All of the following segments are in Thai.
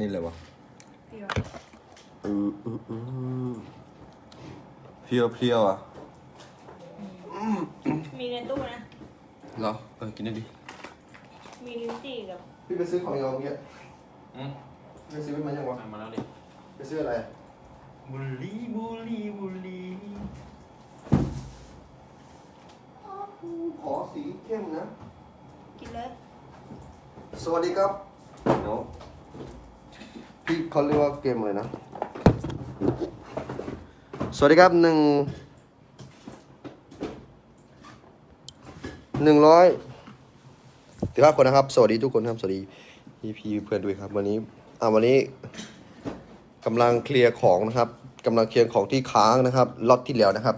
นี่เลยวะเดี๋ยวอืมอืมอืมเพียวเพียวอะมีในตู้นะ เหรอเออกินได้ดิมีลิ้นจี่กับพี่ไปซื้อของยังไงเมื่อกี้อืมไปซื้อมันมายังวะทำมาแล้วดิไปซื้ออะไรบุรีบุรีบุรีขอสีเข้มนะ กินเลย สวัสดีครับ เนาะ พี่เขาเรียกว่าเกมอะไรนะ สวัสดีครับหนึ่งหนึ่งร้อยสิบห้าคนนะครับ สวัสดีทุกคนครับ สวัสดีพี่พี่เพื่อนด้วยครับ วันนี้อ่าวันนี้กำลังเคลียร์ของนะครับกำลังเคลียร์ของที่ค้างนะครับล็อตที่แล้วนะครับ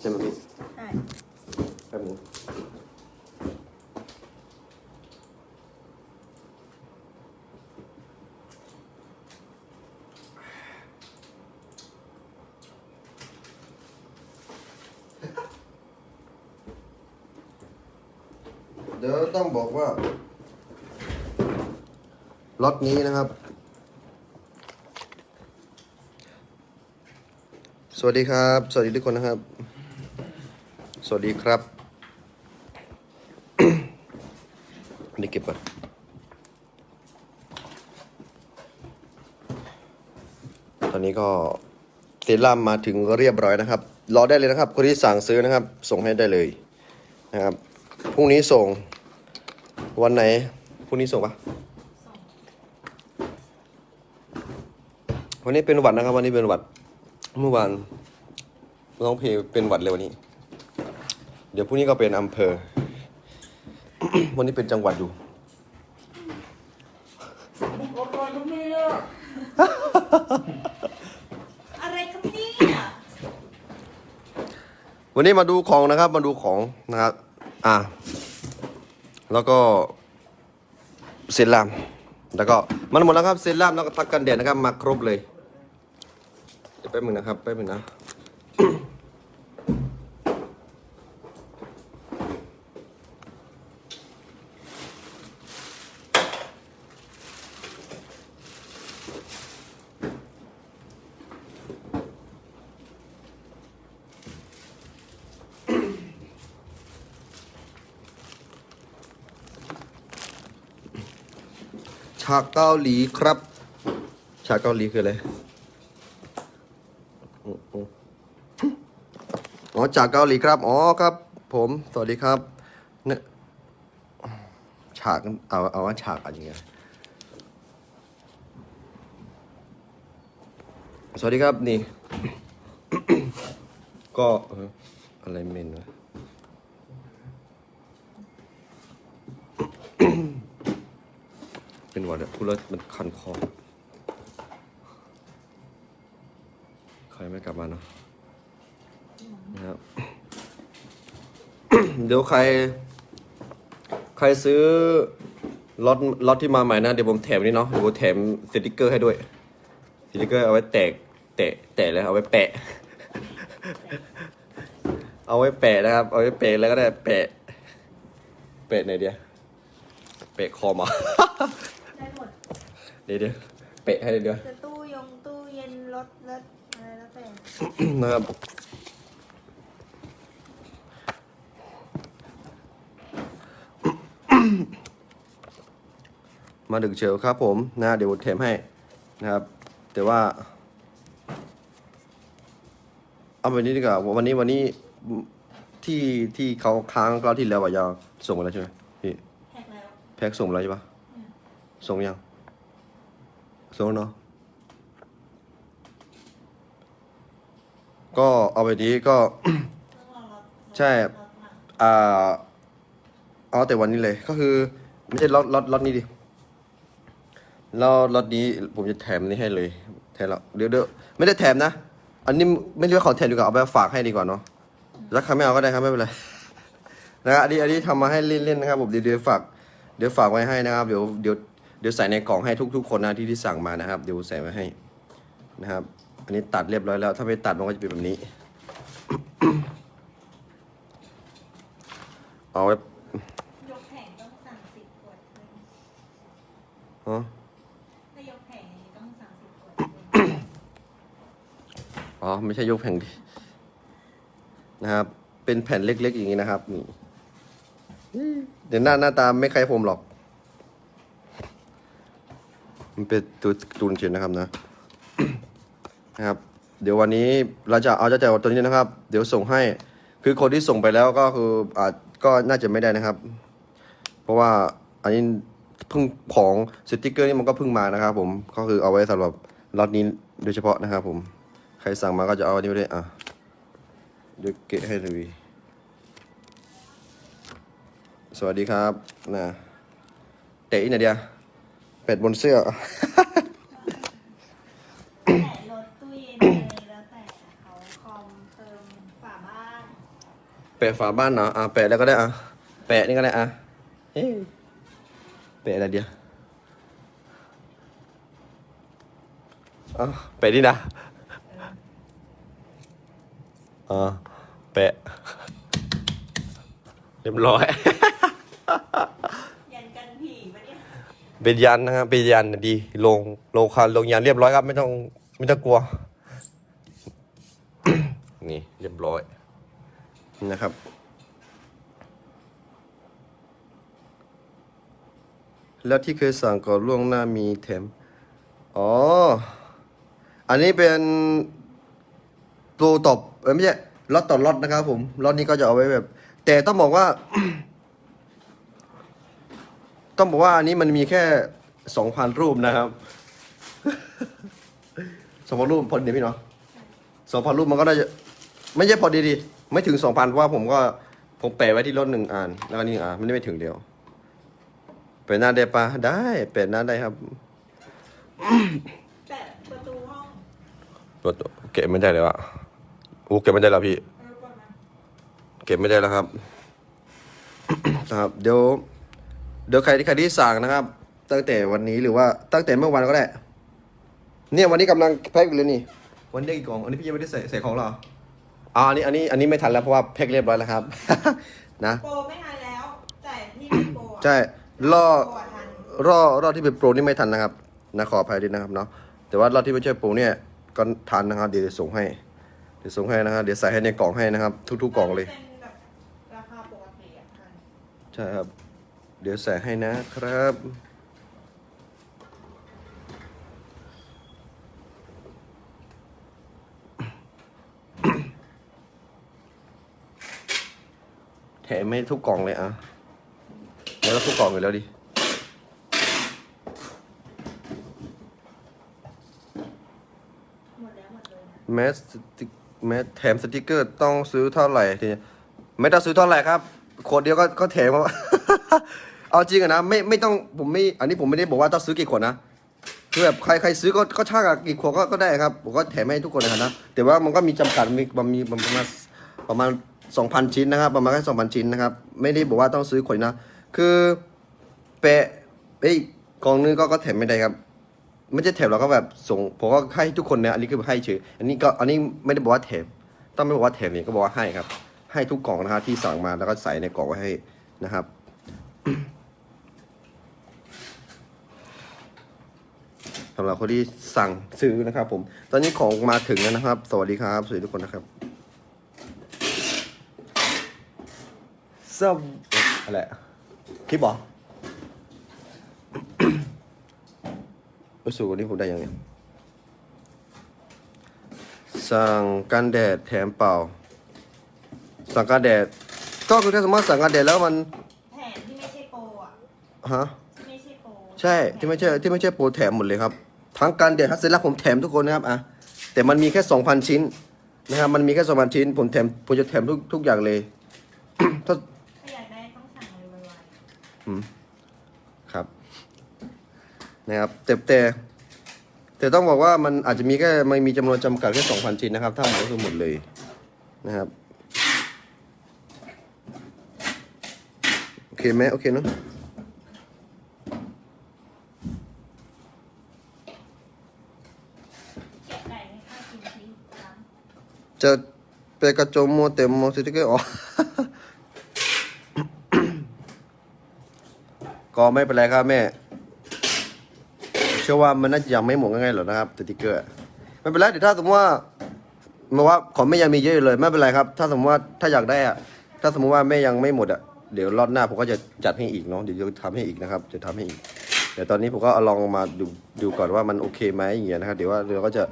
ใช่ไหมพี่ ใช่ แป๊บนึงเดี๋ยวต้องบอกว่าล็อตนี้นะครับ ส วัสดีครับ สวัสดีทุกคนนะครับ สวัสดีครับอันนี้เก็บก่อนตอนนี้ก็เซรั่มมาถึงเรียบร้อยนะครับ รอได้เลยนะครับ คนที่สั่งซื้อนะครับ ส่งให้ได้เลยนะครับพรุ่งนี้ส่งวันไหนพรุ่งนี้ส่งปะวันนี้เป็นหวัดนะครับ วันนี้เป็นหวัด เมื่อวานน้องเพลงเป็นหวัดเลยวันนี้ เดี๋ยวพรุ่งนี้ก็เป็นอำเภอ วันนี้เป็นจังหวัดอยู่อะไรครับเนี่ยวันนี้มาดูของนะครับ มาดูของนะครับ อ่าแล้วก็เซรั่มแล้วก็มันหมดแล้วครับเซรั่มแล้วก็ทักกันแดดนะครับ มาครบเลย เดี๋ยวแป๊บนึงนะครับแป๊บนึงนะฉากเกาหลีครับ ฉากเกาหลีคืออะไรอืมอืม อ๋อฉากเกาหลีครับ อ๋อครับ ผม สวัสดีครับเนี่ยฉาก เอา เอาว่าฉากอะไรเงี้ย สวัสดีครับนี่ ก็อออะไรเมนวะเป็นหวัดอะพูดแล้วมันคันคอ ใครไม่กลับมาเนาะ นะครับ เดี๋ยวใคร ใครซื้อล็อตล็อตที่มาใหม่นะเดี๋ยวผมแถมนี่เนาะเดี๋ยวผมแถมสติกเกอร์ให้ด้วยสติกเกอร์เอาไว้แตกแตะแตะแล้วเอาไว้แปะ เอาไว้แปะนะครับ เอาไว้แปะแล้วก็ได้แปะ แปะไหนเดียวแปะคอมาได้หมดเดี๋ยวเดี๋ยวเปะให้เดี๋ยวจะตู้ยงตู้เย็นรถรถอะไรแล้วแต่นะครับ มาดึกเชียวครับผมนะเดี๋ยวเทมให้นะครับ แต่ว่า เอาไปนี้ดีกว่าวันนี้วันนี้ที่ที่เขาค้างรอบที่แล้วอะยาวส่งมาแล้วใช่ไหมพี่แท็กแล้วแพ็กส่งมาแล้วใช่ปะอืมส่งยังส่งแล้วเนาะก็เอาไปนี้ก็ต้องรอรถใช่รถมาอ่าเอาแต่วันนี้เลยก็คือ ไม่ใช่ล็อตล็อตล็อตนี้ดิ แล้วล็อตนี้ผมจะแถมนี้ให้เลยแถมแล้วเดี๋ยวเดี๋ยวไม่ได้แถมนะ อันนี้ไม่เรียกว่าของแถมดีกว่าเอาไปฝากให้ดีกว่าเนาะแล้วใครไม่เอาก็ได้ครับไม่เป็นไรนะครับอันนี้อันนี้ทำมาให้เล่นๆนะครับผมเดี๋ยวเดี๋ยวฝากเดี๋ยวฝากไว้ให้นะครับ เดี๋ยวเดี๋ยวเดี๋ยวใส่ในกล่องให้ทุก ๆ คนนะที่ที่สั่งมานะครับ เดี๋ยวใส่ไว้ให้นะครับ อันนี้ตัดเรียบร้อยแล้ว ถ้าไม่ตัดมันก็จะเป็นแบบนี้ เอาไว้ยกแผงต้องสั่งสิบขวดเลยอ๋อ ถ้ายกแผงนี้ต้องสามสิบขวด อ๋อไม่ใช่ยกแผ่นนะครับ เป็นแผ่นเล็กๆอย่างนี้นะครับนี่เดี๋ยวหน้าหน้าตาไม่ใคล้ายผมหรอก มันเป็นตัวตูนเฉยนะครับนะนะครับ เดี๋ยววันนี้เราจะเอาเจ้าแจ๋วตัวนี้นะครับ เดี๋ยวส่งให้ คือคนที่ส่งไปแล้วก็คืออาจก็น่าจะไม่ได้นะครับ เพราะว่าอันนี้เพิ่งของสติกเกอร์นี่มันก็เพิ่งมานะครับ ผมก็คือเอาไว้สำหรับล็อตนี้โดยเฉพาะนะครับผม ใครสั่งมาก็จะเอาอันนี้ไปเลยอะเดี๋ยวเกะให้เลยสวัสดีครับนะเตะอีกหน่อยเดียวเป็ดบนเสื้อแต่รถตู้เย็นเลยแล้วแต่เขาคอมเติมฝาบ้านแปะฝาบ้านเนาะอะแปะแล้วก็ได้อะแปะนี่ก็ได้อะเฮ้ยแปะอะไรเดียวอะแปะนี่นะ อะแปะ เรียบร้อย ยันกันผีปะเนี่ยเป็นยันนะครับเป็นยันดีลงลงคันลงยันเรียบร้อยครับ ไม่ต้องไม่ต้องกลัว นี่เรียบร้อยนะครับ แล้วที่เคยสั่งก่อนล่วงหน้ามีแถม อ๋อ อันนี้เป็น โปรตบเอ้ยไม่ใช่ล็อตต่อล็อตนะครับผมล็อตนี้ก็จะเอาไว้แบบ แต่ต้องบอกว่า ต้องบอกว่าอันนี้มันมีแค่สองพันรูปนะครับสองพันรูปพอดีพี่เนาะสองพันรูปมันก็ได้จะไม่ใช่พอดีดิไม่ถึงสองพันเพราะว่าผมก็ผมแปะไว้ที่รถหนึ่งอ่านแล้วก็นี่อ่านไม่ได้ไม่ถึงเดียวแปะหน้าได้ปะได้แปะหน้าได้ครับแต่ประตูห้องรถเก็บไม่ได้เลยวะ โอ้เก็บไม่ได้แล้วพี่เออก่อนนะเก็บไม่ได้แล้วครับ นะครับ เดี๋ยว เดี๋ยวใครที่ใครที่สั่งนะครับ ตั้งแต่วันนี้หรือว่าตั้งแต่เมื่อวานก็ได้ เนี่ยวันนี้กำลังแพ็คอยู่เลยนี่ วันนี้กี่กล่อง อันนี้พี่ยังไม่ได้ใส่ใส่ของเหรออ๋ออันนี้อันนี้อันนี้ไม่ทันแล้วเพราะว่าแพ็คเรียบร้อยแล้วครับ นะโปรไม่ทันแล้วแต่ที่เป็นโปรอะใช่รอโปรอะทันรอรอที่เป็นโปรนี่ไม่ทันนะครับนะขออภัยด้วยนะครับเนาะแต่ว่ารอบที่ไม่ใช่โปรเนี่ยก็ทันนะครับเดี๋ยวจะส่งให้ เดี๋ยวส่งให้นะครับเดี๋ยวใส่ให้ในกล่องให้นะครับ ทุก ๆ กล่องเลยเป็นแบบราคาปกติอะทันใช่ครับ เดี๋ยวใส่ให้นะครับ แถมไม่ทุกกล่องเลยอะแล้วทุกกล่องอยู่แล้วดิ หมดแล้วหมดเลยนะ แมสสติก แมสแถมสติกเกอร์ต้องซื้อเท่าไหร่ทีนี้ไม่ต้องซื้อเท่าไหร่ครับขวดเดียวก็ก็แถมครับ เอาจริงอะนะไม่ไม่ต้องผมไม่อันนี้ผมไม่ได้บอกว่าต้องซื้อกี่ขวดนะคือแบบใครใครซื้อก็ก็ช่างอะกี่ขวดก็ก็ได้ครับผมก็แถมให้ทุกคนเลยครับนะแต่ว่ามันก็มีจำกัดมีมันมีประมาณประมาณสองพันชิ้นนะครับ ประมาณแค่สองพันชิ้นนะครับ ไม่ได้บอกว่าต้องซื้อขวดนะ คือแปะเอ้ยกล่องนึงก็ก็แถมไม่ได้ครับ ไม่ใช่แถมเราก็แบบส่งผมก็ให้ทุกคนนะอันนี้คือให้เฉยอันนี้ก็อันนี้ไม่ได้บอกว่าแถมต้องไม่บอกว่าแถมเนี่ยก็บอกว่าให้ครับ ให้ทุกกล่องนะฮะที่สั่งมาแล้วก็ใส่ในกล่องไว้ให้นะครับสำหรับคนที่สั่งซื้อนะครับ ผม ตอนนี้ของมาถึงแล้วนะครับ สวัสดีครับ สวัสดีทุกคนนะครับสวอะไรคลิปเหรอ เออสูวันนี้ผมได้ยังไงสั่งกันแดดแถมเปล่า สั่งกันแดด ก็คือถ้าสมมติสั่งกันแดดแล้วมันแถมที่ไม่ใช่โปรอะฮะที่ไม่ใช่โปรใช่ที่ไม่ใช่ที่ไม่ใช่โปรแถมหมดเลยครับ ทั้งกันแดดทั้งเซรั่มผมแถมทุกคนนะครับอะแต่มันมีแค่สองพันชิ้นนะครับมันมีแค่สองพันชิ้น ผมแถมผมจะแถมทุกทุกอย่างเลยถ้าถ้าอยากได้ต้องสั่งเลยไวอืมครับ นะครับแต่แต่แต่ต้องบอกว่ามันอาจจะมีแค่มันมีจำนวนจำกัดแค่สองพันชิ้นนะครับ ถ้าหมดก็คือหมดเลยนะครับโอเคไหมโอเคเนอะจะไปกระโจมโมเต็มโมสติกเกอร์อ๋อก็ไม่เป็นไรครับแม่ เชื่อว่ามันน่าจะยังไม่หมดง่ายๆหรอกนะครับสติกเกอร์ไม่เป็นไรเดี๋ยวถ้าสมมติว่ามาว่าของแม่ยังมีเยอะอยู่เลยไม่เป็นไรครับ ถ้าสมมติว่าถ้าอยากได้อะถ้าสมมติว่าแม่ยังไม่หมดอะเดี๋ยวรอบหน้าผมก็จะจัดให้อีกเนาะเดี๋ยวจะทำให้อีกนะครับ จะทำให้อีกเดี๋ยวตอนนี้ผมก็เอาลองมาดูดูก่อนว่ามันโอเคไหมอย่างเงี้ยนะครับเดี๋ยวว่าเราก็จะ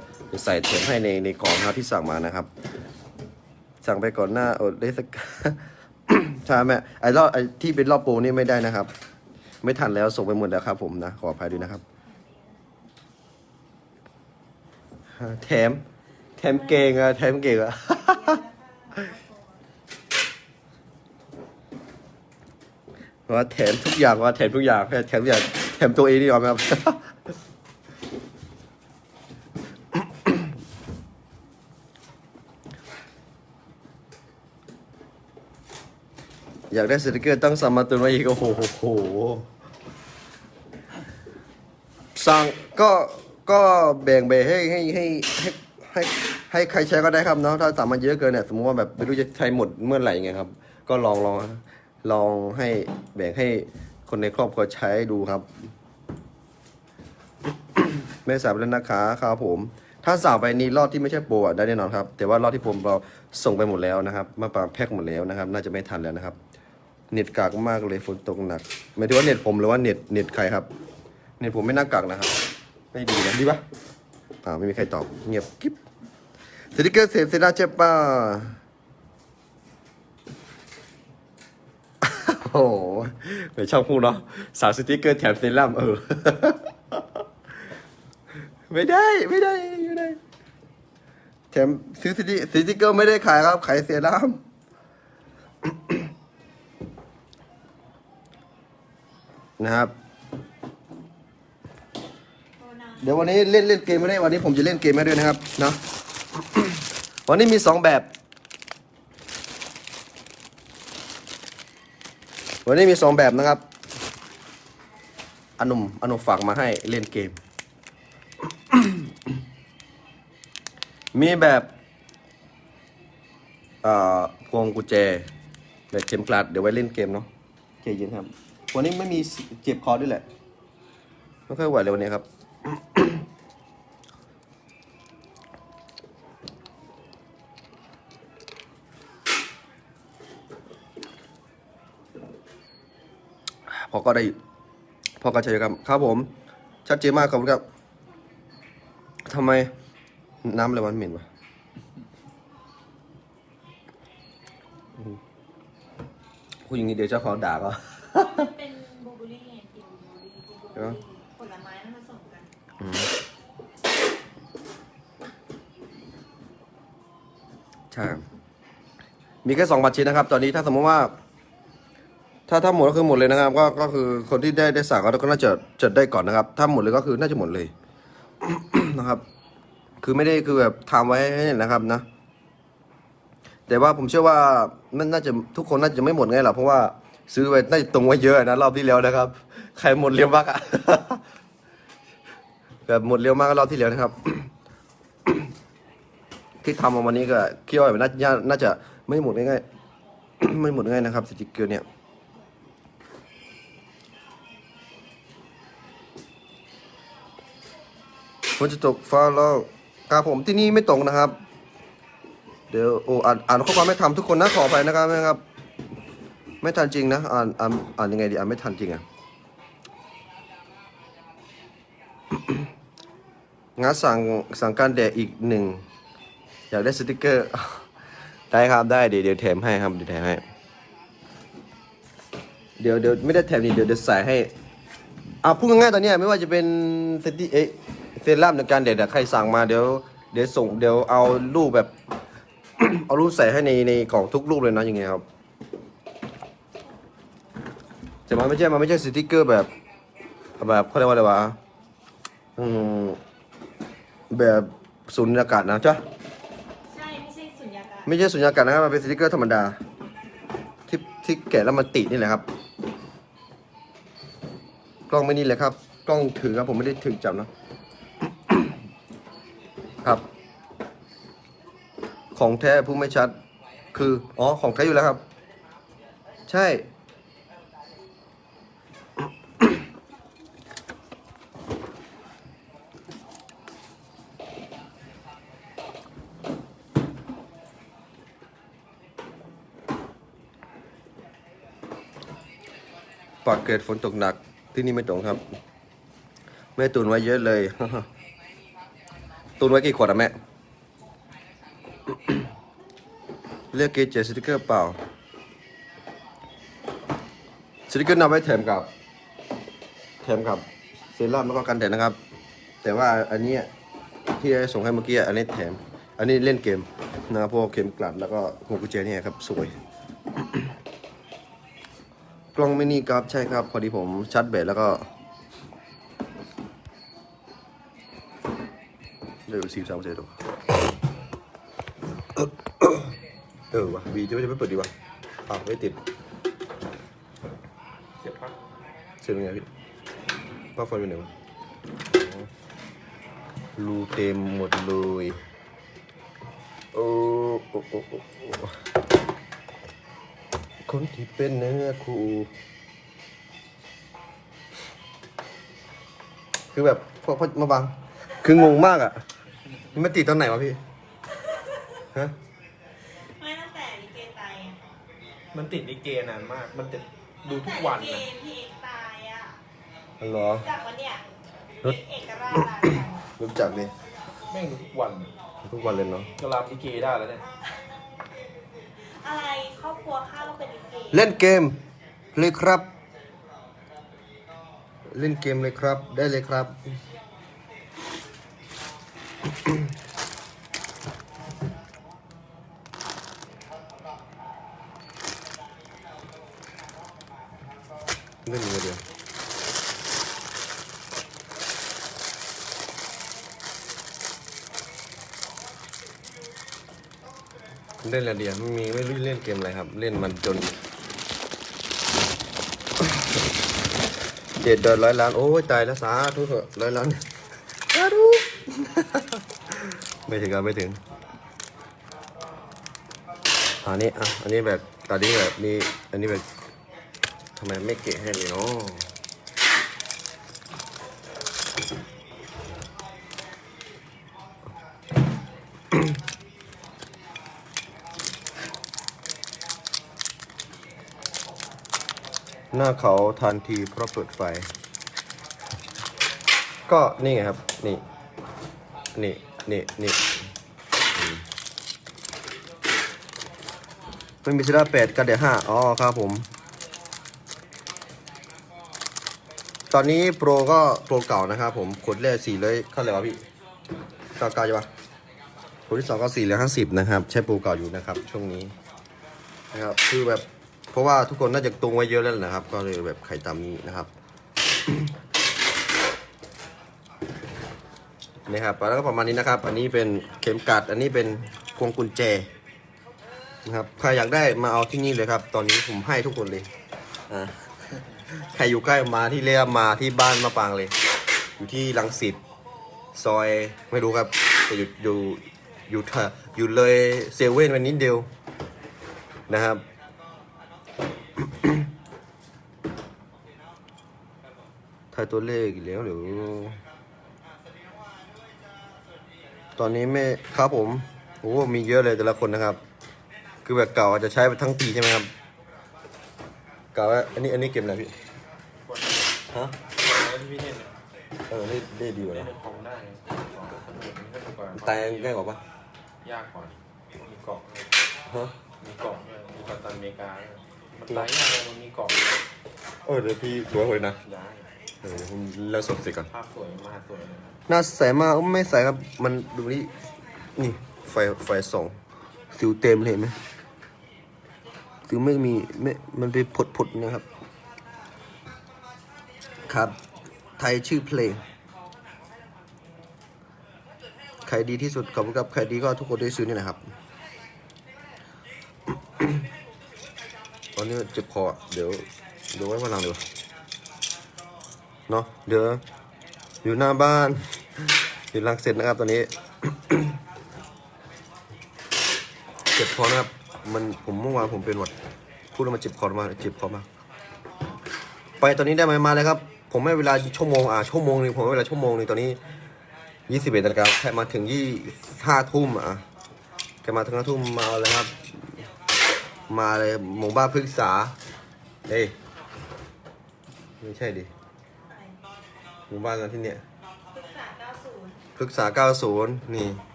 ใส่เถมให้ในในกล่องนะครับที่สั่งมานะครับ สั่งไปก่อนหน้าโอดได้สักใช่ไหมไอ้รอบไอ้ที่เป็นรอบโปรนี่ไม่ได้นะครับ ไม่ทันแล้วส่งไปหมดแล้วครับ ผมนะขออภัยด้วยนะครับ แถม แถมเก่งอะแถมเก่งอะเพราะว่าแถมทุกอย่างว่าแถมทุกอย่างแถมทุกอย่างแถมตัวเองนี่ยอมไหมครับอยากได้สติกเกอร์ต้องสั่งมาตุนไว้อีกโอ้โหโหสั่งก็ ก็แบ่งไปให้ให้ให้ให้ให้ให้ใครใช้ก็ได้ครับเนาะถ้าสั่งมาเยอะเกินเนี่ยสมมติว่าแบบไม่รู้จะใช้หมดเมื่อไหร่ไงครับ ก็ลองลองลองให้แบ่งให้คนในครอบครัวใช้ดูครับไม่สาบแล้วนะคะครับผม ถ้าสั่งไปนี่รอดที่ไม่ใช่โปรอะได้แน่นอนครับ แต่ว่ารอดที่ผมเราส่งไปหมดแล้วนะครับ มาปางแพ็คหมดแล้วนะครับ น่าจะไม่ทันแล้วนะครับ เน็ตกากมากเลยฝนตกหนักหมายถึงว่าเน็ตผมหรือว่าเน็ตเน็ตใครครับ เน็ตผมไม่น่ากากนะครับ ไม่ดีนะดีปะอ่าไม่มีใครตอบเงียบกิ๊บสติกเกอร์เสพเซนาเจ็บป่ะโอ้โหไม่ชอบพูดเนาะสาวสติกเกอร์แถมเซรั่มเออ ไม่ได้ไม่ได้ไม่ได้ แถมซื้อสติสติกเกอร์ไม่ได้ขายครับ ขายเซรั่มนะครับ โทรนะ เดี๋ยววันนี้เล่นเล่นเกมไม่ได้วันนี้ผมจะเล่นเกมให้ด้วยนะครับเนาะวันนี้มีสองแบบ วันนี้มีสองแบบนะครับอนุมอนุฝากมาให้เล่นเกม มีแบบเอ่อพวงกุญแจแบบเข็มกลัดเดี๋ยวไว้เล่นเกมเนาะโอเคยินครับ วันนี้ไม่มีเจ็บคอด้วยแหละ ไม่ค่อยไหวเลยวันนี้ครับ พอก็ได้พอก็ใช้ครับครับผม ชัดเจนมากครับครับทำไมน้ำอะไรวันเหม็นวะพูดอย่างนี้เดี๋ยวเจ้าของด่าก็ มีแค่สองบัตรชิ้นนะครับ ตอนนี้ถ้าสมมติว่า ถ้าถ้าหมดก็คือหมดเลยนะครับ ก็ก็คือคนที่ได้ได้สั่งก็ก็น่าจะจะได้ก่อนนะครับ ถ้าหมดเลยก็คือน่าจะหมดเลยนะครับ คือไม่ได้คือแบบทำไว้ให้นะครับนะ แต่ว่าผมเชื่อว่ามันน่าจะทุกคนน่าจะไม่หมดไงหรอกเพราะว่าซื้อไว้น่าจะตรงไว้เยอะนะรอบที่แล้วนะครับ ใครหมดเร็วมากอะแบบหมดเร็วมากก็รอบที่แล้วนะครับ ที่ทำมาวันนี้ก็คิดว่าน่าจะน่าจะ ไม่หมดง่ายๆ ไม่หมดง่ายนะครับสติกเกอร์เนี่ยฝนจะตกฟ้าแล้วครับผมที่นี่ไม่ตกนะครับ เดี๋ยวโอ้อ่านอ่านข้อความไม่ทำทุกคนนะขออภัยนะครับนะครับ ไม่ทันจริงนะอ่านอ่านอ่านยังไงดีอ่านไม่ทันจริงอะงานสั่งสั่งการแดดอีกหนึ่งอยากได้สติกเกอร์ ได้ครับได้เดี๋ยวเดี๋ยวแถมให้ครับเดี๋ยวแถมให้ เดี๋ยวเดี๋ยวไม่ได้แถมนี่เดี๋ยวเดี๋ยวใส่ให้อะพูดง่ายๆตอนนี้ไม่ว่าจะเป็นเซติเอเซรั่มในการเด็ดอะใครสั่งมาเดี๋ยวเดี๋ยวส่งเดี๋ยวเอารูปแบบ เอารูปใส่ให้ในในกล่องทุกรูปเลยนะอย่างเงี้ยครับแต่มันไม่ใช่มันไม่ใช่สติกเกอร์แบบแบบเขาเรียกว่าอะไรวะอืมแบบสุญญากาศนะจ๊ะ ไม่ใช่สุญญากาศนะครับมันเป็นสติกเกอร์ธรรมดา ที่ที่แกะแล้วมันติดนี่แหละครับ กล้องไม่นี่เลยครับ กล้องถือครับผมไม่ได้ถือจับนะครับ ของแท้ผู้ไม่ชัด คือ อ๋อ ของแท้อยู่แล้วครับ ใช่ากเกร็ดฝนตกหนัก ที่นี่ไม่ตกครับ แม่ตุนไว้เยอะเลย ตุนไว้กี่ขวดอะแม่เรียกเกจเจสติกเกอร์เปล่า สติกเกอร์นำไว้แถมกับแถมกับเซรั่มแล้วก็กันแดดนะครับ แต่ว่าอันนี้ที่ได้ส่งให้เมื่อกี้อันนี้แถม อันนี้เล่นเกมนะพวกเข็มกลัดแล้วก็หัวกุญแจนี่ครับสวย กล้องไม่นี่ครับใช่ครับ พอดีผมชาร์จแบตแล้วก็เดี๋ยวสี่สามเจ็ดตัวเออวะบีจะไม่จะไม่เปิดดีวะอ้าไม่ติดเสียบปลั๊กเสร็จยังไงพี่ปลั๊กไฟไปไหนวะรูเต็มหมดเลยโอ้โอ้โอ้โอ้ คนที่เป็นเนื้อคู่คือแบบพอพอมาบัง คืองงมากอะมันมาติดตอนไหนวะพี่ฮะไม่ตั้งแต่ลิเกตายอะมันติดลิเกนานมาก มันติดดูทุกวันตั้งแต่นะลิเกพี่เอกตายอะอ๋อเหรอ จากวันเนี้ยรถ เอกราชราชกันรู้จักดิแม่งดูทุกวันทุกวันเลยเนาะก็รามลิเกได้แล้วเนี่ยอะไร ครัวข้าก็เป็นลิเกเล่นเกมเลยครับ เล่นเกมเลยครับ ได้เลยครับ เล่นมือเดียว เล่นอะไรเดียวไม่มีไม่รู้เล่นเกมอะไรครับ เล่นมันจนเจ็ดเดินร้อยล้าน โอ้ยตายแล้วสาธุเถอะร้อยล้านสาธุไม่ถึงครับไม่ถึงอันนี้อะอันนี้แบบตอนนี้แบบมีอันนี้แบบทำไมไม่เกะให้เลยเนาะ หน้าเขาทันทีเพราะเปิดไฟ ก็นี่ไงครับ นี่ นี่ นี่นี่อืมมันมีซิล่าแปดกับเดี๋ยวห้าอ๋อครับผม ตอนนี้โปรก็โปรเก่านะครับผมขวดแรกสี่เลยเท่าไหร่วะพี่เก้าเก้าใช่ปะขวดที่สองก็สี่ร้อยห้าสิบนะครับ ใช้โปรเก่าอยู่นะครับ ช่วงนี้นะครับคือแบบ เพราะว่าทุกคนน่าจะตุงไว้เยอะแล้วนะครับ ก็เลยแบบไข่ตามนี้นะครับนี่ครับแล้วก็ประมาณนี้นะครับ อันนี้เป็นเข็มกัด อันนี้เป็นพวงกุญแจนะครับใครอยากได้มาเอาที่นี่เลยครับ ตอนนี้ผมให้ทุกคนเลยอ่าใครอยู่ใกล้มาที่เรียมาที่บ้านมาปางเลย อยู่ที่ลังสิตซอยไม่รู้ครับแต่อยู่อยู่อยู่เถออยู่เลยเซเว่นวันนิดเดียวนะครับ ถ่ายตัวเลขอีกแล้วหรือตอนนี้ไม่ครับผมโอ้มีเยอะเลยแต่ละคนนะครับ คือแบบเก่าอาจจะใช้ไปทั้งปีใช่ไหมครับเก่าว่าอันนี้อันนี้เกมอะไรพี่ฮะแล้วที่พี่เล่นเนี่ยเออได้ได้ดีกว่าเล่นนะในคอมได้ของสนุกมันก็ดีกว่าตายง่ายกว่าปะยากกว่ามีเกาะด้วยฮะมีเกาะด้วยมีกัปตันอเมริกาด้วย มันตายยากเลยมันมีเกาะเออเดี๋ยวพี่ตัวเลยนะได้เออเดี๋ยวผมเล่าสดเสร็จก่อน ภาพสวยมากสวยเลยนะหน้าใสมากไม่ใสครับ มันดูนี่นี่ไฟไฟส่องสิวเต็มเลยเห็นไหมสิวไม่มีไม่มันเป็นผดผดๆนะครับ ครับ ไทยชื่อเพลง ใครดีที่สุดขอบคุณครับ ใครดีก็ทุกคนได้ซื้อนี่นะครับต อนนี้เจ็บคอเดี๋ยวเดี๋ยวไว้วันหลังดีกว่าเนาะเดี๋ยวอยู่หน้าบ้านอยู่ลังเสร็จนะครับตอนนี้เจ็บคอนะครับมันผมเมื่อวานผมเป็นหวัดพูดแล้วมันเจ็บคอมาเจ็บคอมาไปตอนนี้ได้ไหมมาเลยครับ ผมให้เวลาชั่วโมงอ่าชั่วโมงนึงผมให้เวลาชั่วโมงนึงตอนนี้ยี่สิบเอ็ดนาฬิกาแค่มาถึงยี่ห้าทุ่มอะแค่มาถึงห้าทุ่มมาเลยครับ มาเลยหมู่บ้านพฤกษาเฮ้ยไม่ใช่ดิหมู่บ้านเราที่เนี่ยปรึกษา 90 พฤกษา 90 นี่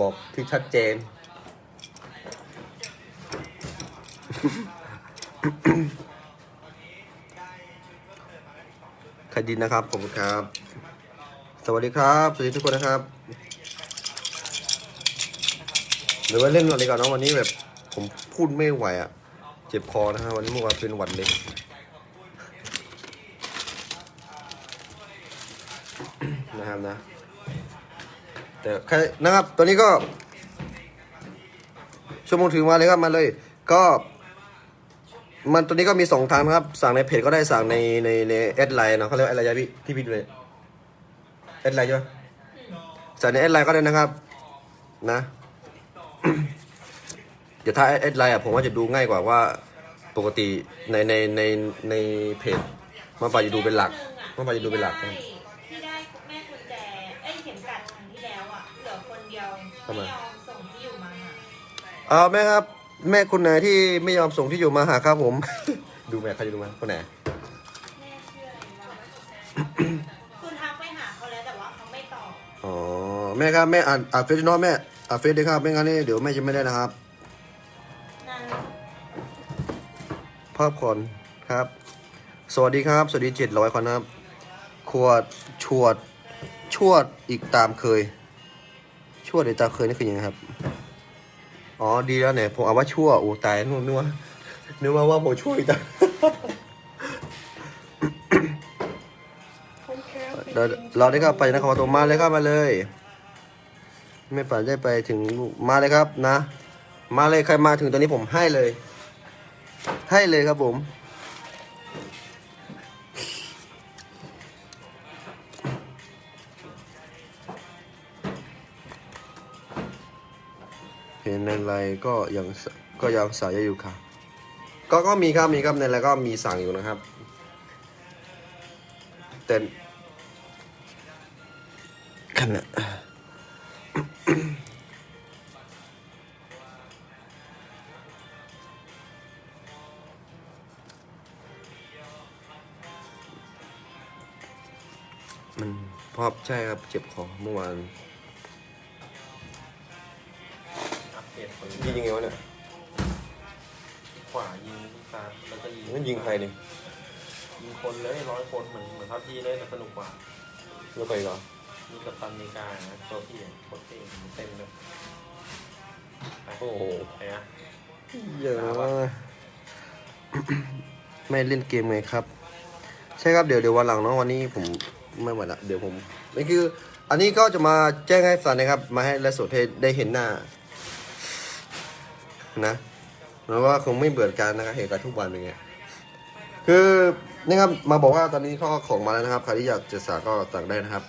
บอกที่ชัดเจน ใครดีนะครับผมครับ สวัสดีครับ สวัสดีทุกคนนะครับ หรือว่าเล่นอะไรก่อนเนาะวันนี้แบบ ผมพูดไม่ไหวอะ เจ็บคอนะครับวันนี้เมื่อวานเป็นหวัดเล็กนะครับนะ แต่ใครนะครับตัวนี้ก็ ชั่วโมงถึงมาเลยครับมาเลย ก็ มันตัวนี้ก็มีสองทางนะครับ สั่งในเพจก็ได้สั่งในในในแอดไลน์เนาะเขาเรียกว่าอดไลน์พี่ที่พี่ดูเลยแอดไลน์ใช่ไหมสั่งในแอดไลน์ก็ได้นะครับ นะ เดี๋ยวถ้าแอดไลน์อะผมว่าจะดูง่ายกว่าว่าปกติในในในในเพจมันไปจะดูเป็นหลักมันไปจะดูเป็นหลักที่ได้ที่ได้แม่กุญแจเอ้ยเข็มกัดครั้งที่แล้วอะเหลือคนเดียวทำไมไม่ยอมส่งที่อยู่มาหาเอาแม่ครับ แม่คนไหนที่ไม่ยอมส่งที่อยู่มาหาครับผม ดูแม่ใครจะดูมาคนไหนแม่เชื่ออะไรวะคุณทักไปหาเขาแล้วแต่ว่าเขาไม่ตอบอ๋อแม่ครับแม่อ่านอ่านเฟซด้วยเนาะแม่อ่านเฟซด้วยครับไม่งั้นนี่เดี๋ยวแม่จะไม่ได้นะครับาพก่อนครับ สวัสดีครับ สวัสดีเจ็ดร้อยคนครับ ขวดชวด ชวดอีกตามเคย ชวดอีกตามเคยนี่คือยังไงครับ อ๋อ ดีแล้วเนี่ย ผมเอาว่าชั่ว โอ้ ตายนึกนึกว่านึกว่าว่าผมชั่วอีกตามเดี๋ยวเราได้เข้าไปนครปฐมมาเลยครับมาเลย ไม่ป่านได้ไปถึงมาเลยครับนะ มาเลยใครมาถึงตอนนี้ผมให้เลย ให้เลยครับผม เห็นในไลน์ก็ยังก็ยังสายอยู่ค่ะ ก็ก็มีครับมีครับในไลน์ก็มีสั่งอยู่นะครับ แต่ขณะ ใช่ครับ เจ็บคอเมื่อวานอัปเดตผลยิงยังไงวะเนี่ยขวายิงซ้ายแล้วก็ยิงมันยิงใครนี่ยิงคนเลยร้อยคนเหมือนเหมือนพับจีเลยแต่สนุกกว่าแล้วไปเหรอมีกับตันอเมริกานะตัวพี่อะโคตรเท่เต็มเลยไปโอ้โหไปนะเยอะมากไม่เล่นเกมไงครับ ใช่ครับเดี๋ยวเดี๋ยววันหลังเนาะวันนี้ผม ไม่ไหวละเดี๋ยวผมนี่คือ อันนี้ก็จะมาแจ้งให้ฟันนะครับ มาให้และสดให้ได้เห็นหน้า นะแล้วว่าคงไม่เบื่อการนะครับเห็นกันทุกวันอย่างเงี้ยคือนี่ครับมาบอกว่าตอนนี้เขาเอของมาแล้วนะครับใครที่อยากจะสั่งก็สั่งได้นะครับ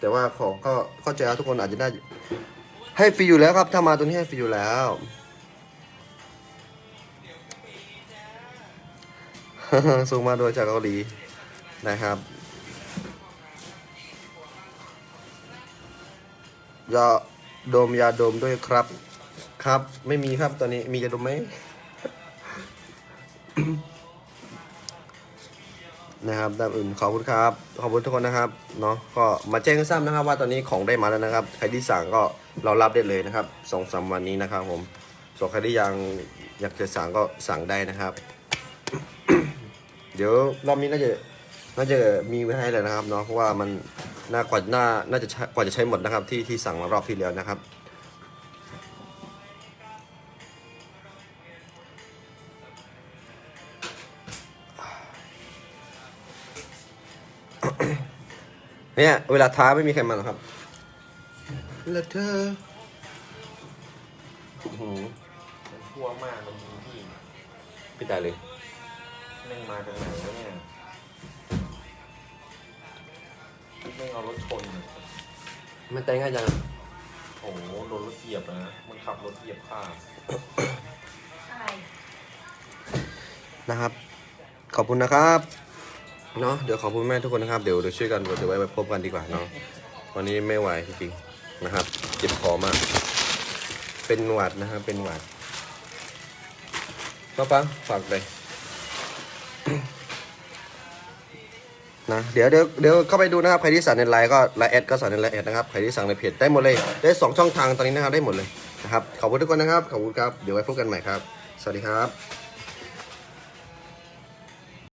แต่ว่าของก็เข้าใจว่าทุกคนอาจจะได้ ให้ฟรีอยู่แล้วครับ ถ้ามาตัวนี้ให้ฟรีอยู่แล้วส่งมาโดยจากเกาหลีนะครับ ยาดมยาดมด้วยครับ ครับ ไม่มีครับตอนนี้มียาดมไหมนะครับด้านอื่นขอบคุณครับ ขอบคุณทุกคนนะครับ เนาะก็มาแจ้งให้ทราบนะครับ ว่าตอนนี้ของได้มาแล้วนะครับ ใครที่สั่งก็เรารับได้เลยนะครับสองสามวันนี้นะครับผมส่วนใครที่ยังอยากจะสั่งก็สั่งได้นะครับ เดี๋ยวรอบนี้น่าจะน่าจะมีไว้ให้แล้วนะครับเนาะเพราะว่ามัน น่ากว่าน่าน่าจะใช้กว่าจะใช้หมดนะครับที่ที่สั่งมารอบที่แล้วนะครับ เนี่ยเวลาท้าไม่มีใครมาหรอกครับแล้วเธออื้อหือมันชั่วมากมันยิงพี่พี่ตายเลยแม่งมาจากไหนวะเนี่ย ม่งเอารถชนอะมันแต่งง่ายจังโอ้โหโดนรถเหยียบนะ มันขับรถเหยียบข้ามอะไรนะครับ ขอบคุณนะครับ เนาะเดี๋ยวขอบคุณแม่ทุกคนนะครับ เดี๋ยวเดี๋ยวช่วยกันเดี๋ยวไว้พบกันดีกว่าเนาะวันนี้ไม่ไหวจริงๆนะครับ เจ็บคอมาก เป็นหวัดนะครับ เป็นหวัดน้องปังฝากเลย นะเดี๋ยวเดี๋ยวเดี๋ยวเข้าไปดูนะครับใครที่สั่งในไลน์ก็ไลน์แอดก็สั่งในไลน์แอดนะครับใครที่สั่งในเพจได้หมดเลยได้สองช่องทางตอนนี้นะครับได้หมดเลยนะครับขอบคุณทุกคนนะครับขอบคุณครับเดี๋ยวไว้พบกันใหม่ครับ สวัสดีครับ